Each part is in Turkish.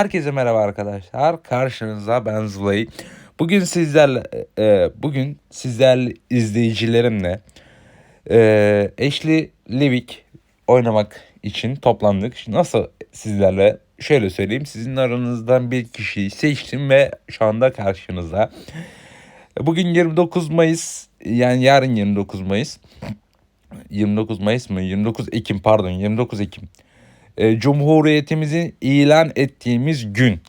Herkese merhaba arkadaşlar. Karşınızda ben Zulay. Bugün sizlerle e, bugün sizlerle izleyicilerimle e, Ashley Levick oynamak için toplandık. Nasıl sizlerle şöyle söyleyeyim. Sizin aranızdan bir kişiyi seçtim ve şu anda karşınızda. Bugün 29 Mayıs yani yarın 29 Mayıs. 29 Mayıs mı? 29 Ekim pardon 29 Ekim. E, Cumhuriyetimizi ilan ettiğimiz gün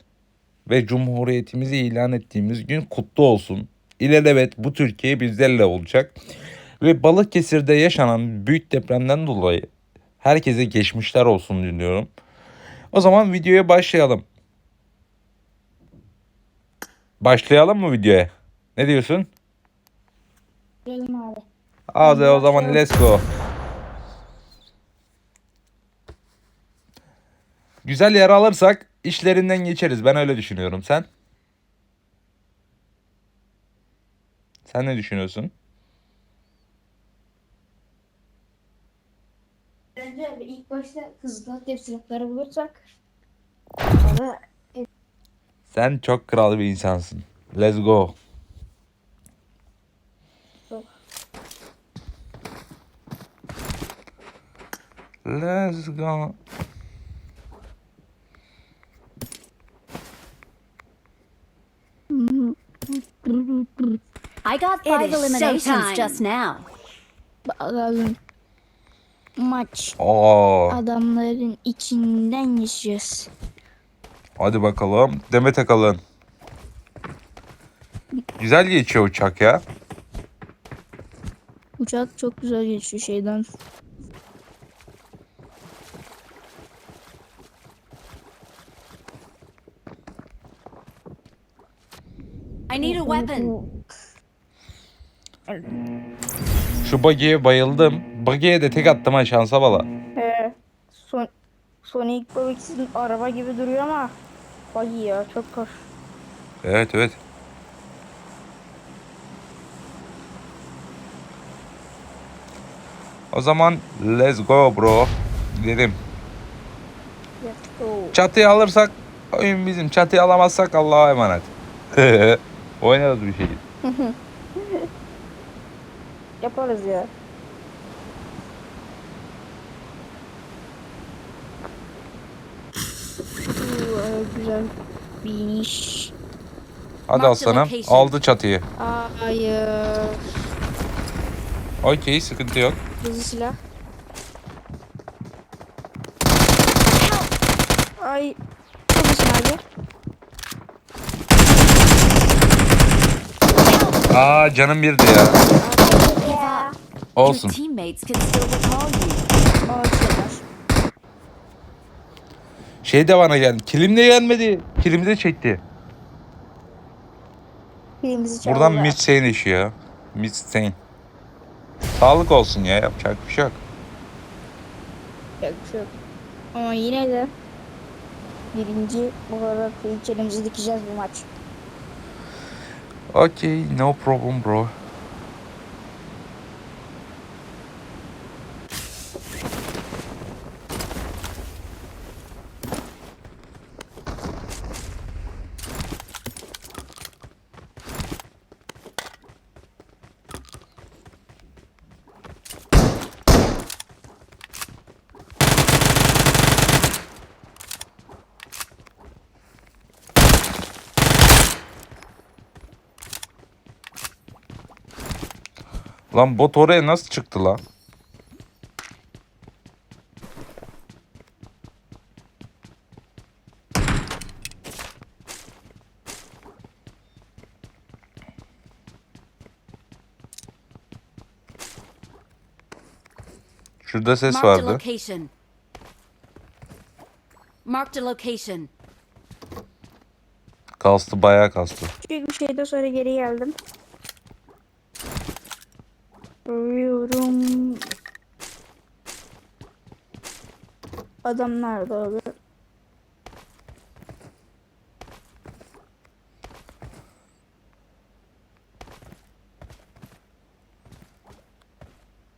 ve Cumhuriyetimizi ilan ettiğimiz gün kutlu olsun. İlelebet bu Türkiye bizlerle olacak. Ve Balıkesir'de yaşanan büyük depremden dolayı herkese geçmişler olsun diliyorum. O zaman videoya başlayalım. Başlayalım mı videoya? Ne diyorsun? Girelim abi. Hadi o zaman let's go. Güzel yer alırsak işlerinden geçeriz. Ben öyle düşünüyorum. Sen? Sen ne düşünüyorsun? Bence abi ilk başta hızlı hep silahları bulursak sonra Sen çok kral bir insansın. Let's go. Let's go. I got It five is eliminations showtime. just now. bakalım maç Oo, adamların içinden geçeceğiz. hadi bakalım. Demet Akalın. Güzel geçiyor uçak ya. Uçak çok güzel geçiyor şeyden. I need a weapon. Şu buggy'e bayıldım. Buggy'e de tek attım ha şansa bala. Ee, son, Sonic Babix'in araba gibi duruyor ama buggy ya çok hoş. Evet evet. O zaman let's go bro. Gidelim. Let's go. Çatıyı alırsak oyun bizim. Çatıyı alamazsak Allah'a emanet. Oynarız bir şey. Yaparız ya. Oo, güzel bir iniş. Hadi aslanım. Aldı çatıyı. Hayır. Okey sıkıntı yok. Hızlı silah. Ay. Hızlı abi. Aa canım birdi ya. Your Olsun. teammates can still recall you. Aa şeyler. Şey de bana geldi. Kilim de gelmedi. Kilim de çekti. Birimizi çaldı. Buradan Mitsen işiyor. Mitsen. Sağlık olsun ya. Yapacak bir şey yok. Bir şey yok. Ama yine de birinci olarak ilçelimizi dikeceğiz bu maç. Okay, no problem bro. Lan bot oraya nasıl çıktı lan? Şurada ses vardı. location. Marked a location. Kastı bayağı kastı. Küçük bir şeyden sonra geri geldim. Arıyorum. Adam nerede abi?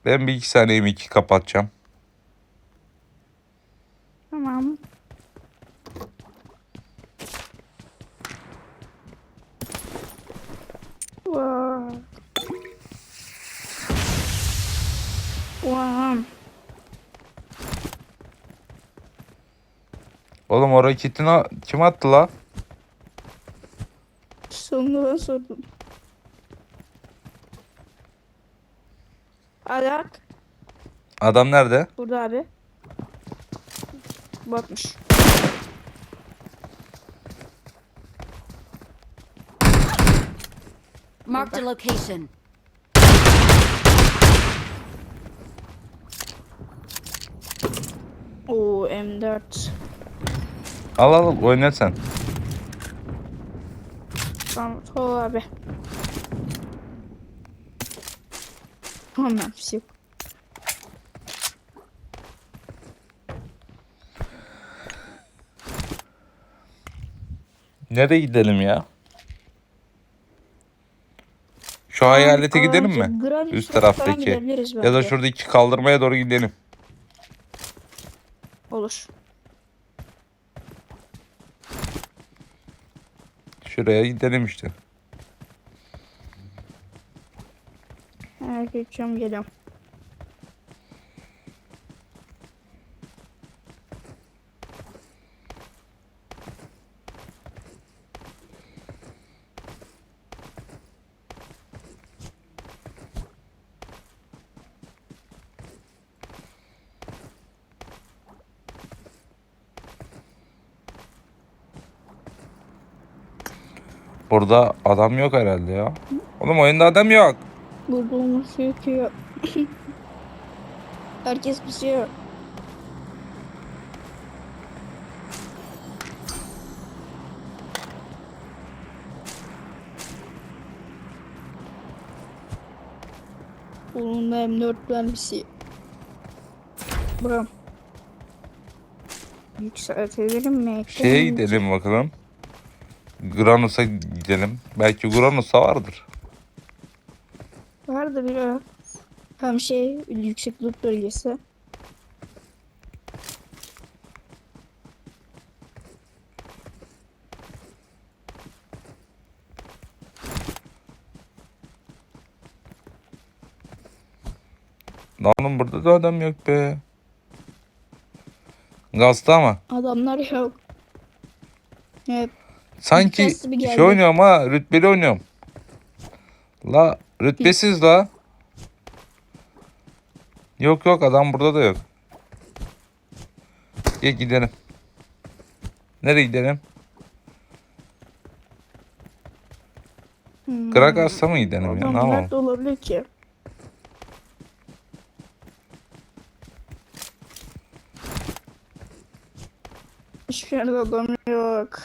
Ben bir iki saniye iki kapatacağım. Tamam. Oğlum o raketini kim attı la? Sonunu ben sordum. Alak. Adam nerede? Burada abi. Batmış. Marked a location. Oo M4. Al al oyna sen. Tamam sol abi. Tamam bir şey yok. Nereye gidelim ya? Şu hayalete gidelim mi? Üst taraftaki. gidebiliriz Ya da belki. şuradaki kaldırmaya doğru gidelim. Olur. Şuraya gidelim işte. Evet geliyorum. Burada adam yok herhalde ya. Oğlum oyunda adam yok. Burada olması gerekiyor. Herkes pisiyor. Onun da M4 mermisi. Bram. Yükseltelim mi? Şeye gidelim bakalım. Granus'a gidelim. Belki Granus'a vardır. Vardı bir ara. Hem şey yüksek loot bölgesi. Lan burada da adam yok be. Gazda ama. Adamlar yok. Evet. Sanki Nasıl bir geldi? şey oynuyorum ha. Rütbeli oynuyorum. La rütbesiz la. Yok yok adam burada da yok. Gel gidelim. Nereye gidelim? Hmm. Gragas'a mı gidelim ya? Ne Adam yapalım? nerede olabilir ki? Hiçbir yerde adam yok.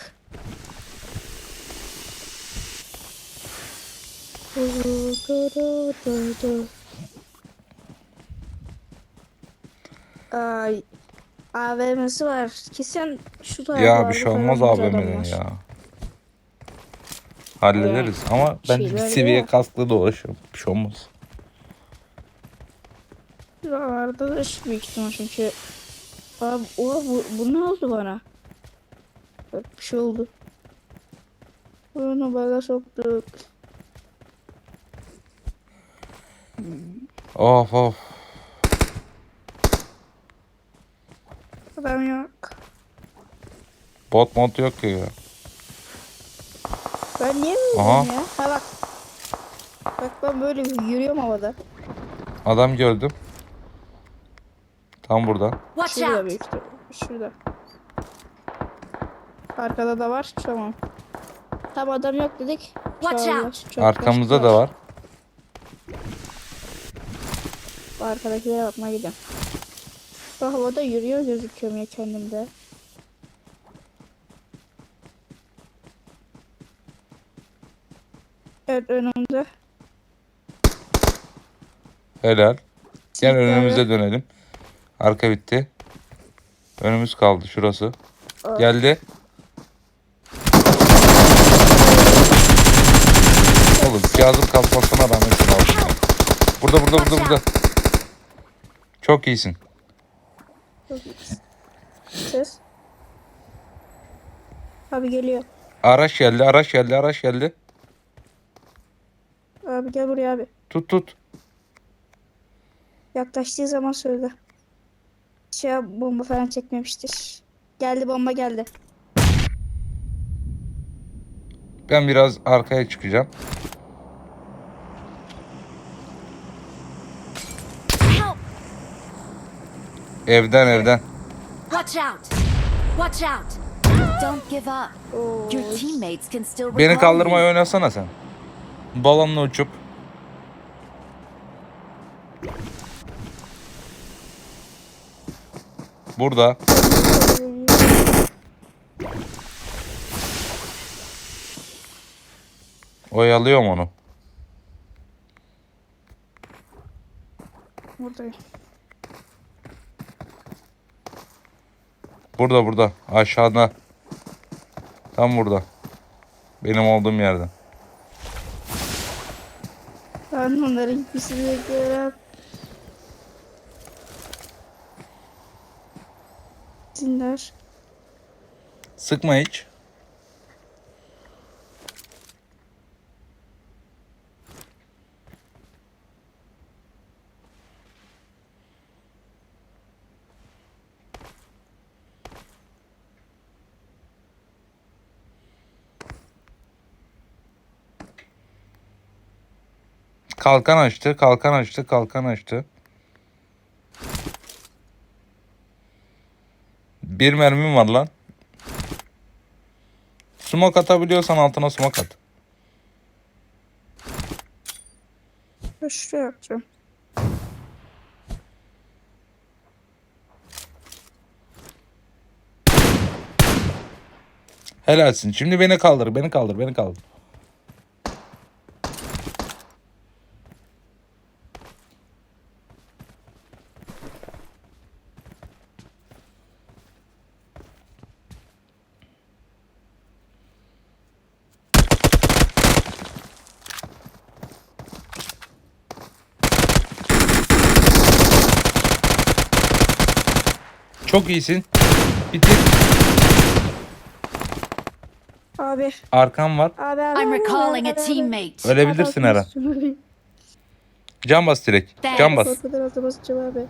Ay, AVM'si var. Kesin şu Ya taraflarda bir şey olmaz AVM'den ya. Hallederiz ama ben şeyler bir seviye var. kasklı dolaşıyorum. Bir şey olmaz. Şuralarda da şu büyük ihtimal çünkü Abi o bu, bu ne oldu bana? Bak bir şey oldu. Bunu baga soktuk. Of of. Adam yok. Bot mod yok ki ya. Ben niye Aha. böyle ya? Ha bak. Bak ben böyle yürüyorum havada. Adam gördüm. Tam burada. Watch Şurada out! büyük ihtimal. Şurada. Arkada da var. Tamam. Tam adam yok dedik. Watch Sağ ol, out. çok Arkamızda da var. Arkadakilere bakmaya gidiyorum. Şu havada yürüyor gözüküyorum ya kendimde. Evet önümde. Helal. Gel Çiftlerle- önümüze dönelim. Arka bitti. Önümüz kaldı şurası. Aa. Geldi. Oğlum cihazım kalkmasına rağmen şunu aldım. Burada burada burada burada. Çok iyisin. Çok. Ses. Abi geliyor. Araç geldi araç geldi araç geldi. Abi gel buraya abi. Tut tut. Yaklaştığı zaman söyle. Şey bomba falan çekmemiştir. Geldi bomba geldi. Ben biraz arkaya çıkacağım. Evden evden. Watch out! Watch out! Don't give up. Your teammates can still Beni kaldırmayı you. oynasana sen. Balonla uçup. Burada. Oyalıyorum onu. Buradayım. Burada burada. Aşağıda. Tam burada. Benim olduğum yerde. Ben onların gitmesini bekliyorum. Dinler. Sıkma hiç. Kalkan açtı, kalkan açtı, kalkan açtı. Bir mermim var lan. Smoke atabiliyorsan altına smoke at. Ben Şuraya yapacağım. Helalsin. Şimdi beni kaldır, beni kaldır, beni kaldır. Çok iyisin. Bitir. Abi. Arkam var. Abi abi. I'm abi, recalling abi, a teammate. Ölebilirsin her an. Abi, Can bas direkt. Can bas. Korkudan alta basacağım abi.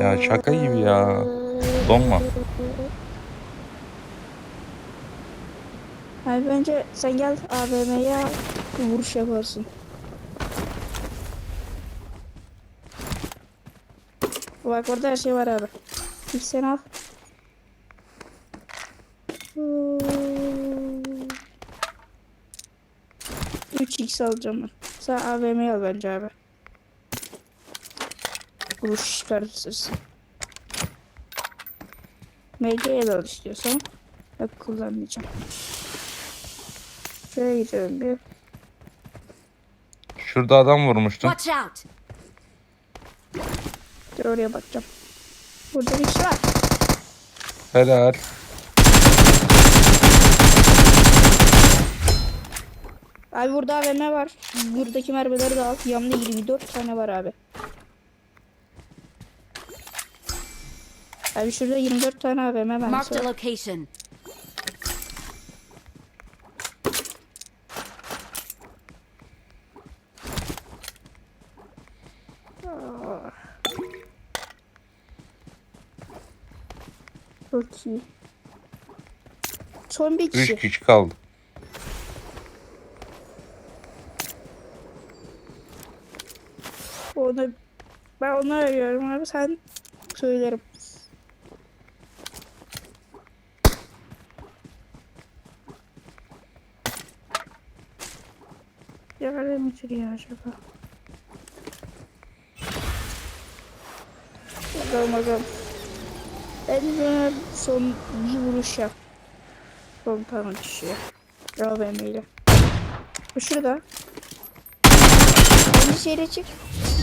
Ya şaka gibi ya. Donma. Abi bence sen gel AVM'ye vuruş yaparsın. Bak orada her şey var abi. İlk sen al. Üç x alacağım ben. Sen AVM'yi al bence abi. Vuruş çıkartırsın. MG'ye de al istiyorsan. Yok kullanmayacağım. Şuraya gidiyorum bir. Şurada adam vurmuştum. Watch out! Dur oraya bakacağım. Burada bir kişi var. Helal. Abi burada AVM var. Buradaki mermileri de al. Yanımda 24 tane var abi. Abi şurada 24 tane AVM Marked mermisi a var. location. Çok iyi. Son bir kişi. 3 kişi kaldı. Onu ben onu arıyorum abi sen söylerim. Yardım mı ya acaba? Bakalım bakalım. Bence son bir vuruş yap. Son tane kişiye. AVM ile. Bu şurada. Bir şeyle çık.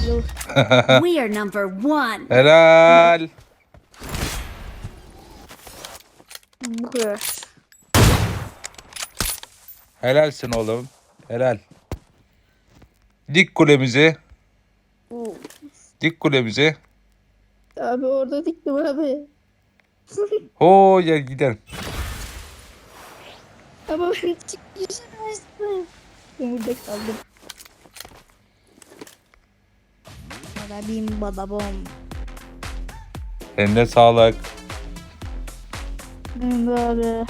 Yok. We are number one. Helal. Bu kadar. Helalsin oğlum. Helal. Dik kulemizi. Oo. Dik kulemizi. Abi orada diktim abi. Ho gel gidelim. Ama ben çıkmışım. Ben burada kaldım. Bada bim bada bom. Eline sağlık. Böyle.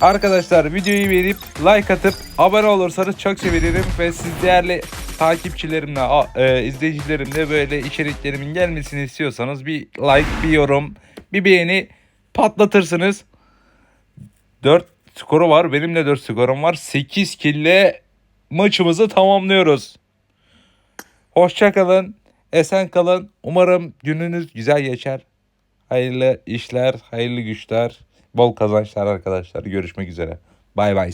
Arkadaşlar videoyu beğenip like atıp abone olursanız çok sevinirim ve siz değerli takipçilerimle, e, izleyicilerimle böyle içeriklerimin gelmesini istiyorsanız bir like, bir yorum, bir beğeni patlatırsınız. 4 skoru var. Benim de 4 skorum var. 8 kille maçımızı tamamlıyoruz. Hoşça kalın. Esen kalın. Umarım gününüz güzel geçer. Hayırlı işler, hayırlı güçler, bol kazançlar arkadaşlar. Görüşmek üzere. Bay bay.